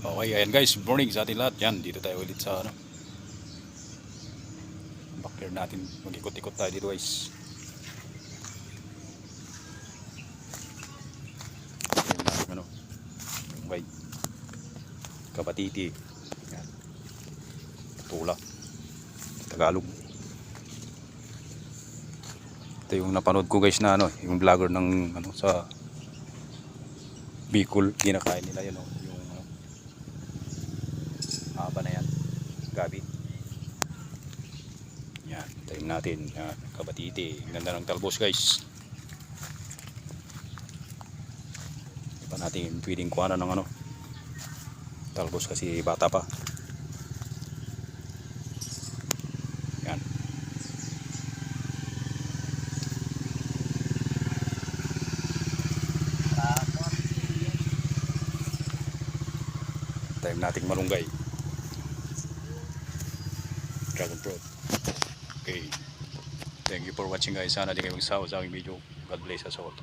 Okay, ayan guys, morning sa atin lahat. Yan, dito tayo ulit sa ano. Backyard natin. Mag-ikot-ikot tayo dito guys. Yung natin ano. Yung white. Kabatiti. Yan. Tula. Tagalog. Ito yung napanood ko guys na ano, yung vlogger ng ano sa Bicol, ginakain nila yun, oh, yung ano, haba na yan, gabi. Yan, tayo natin, yan, kabatiti, ganda ng talbos guys. Di pa natin pwedeng kuha ng ano, talbos kasi bata pa. Yan. Time nating malunggay. Dragon fruit. Okay. Thank you for watching guys. Sana di kayo magsawa sa aking video. God bless us all.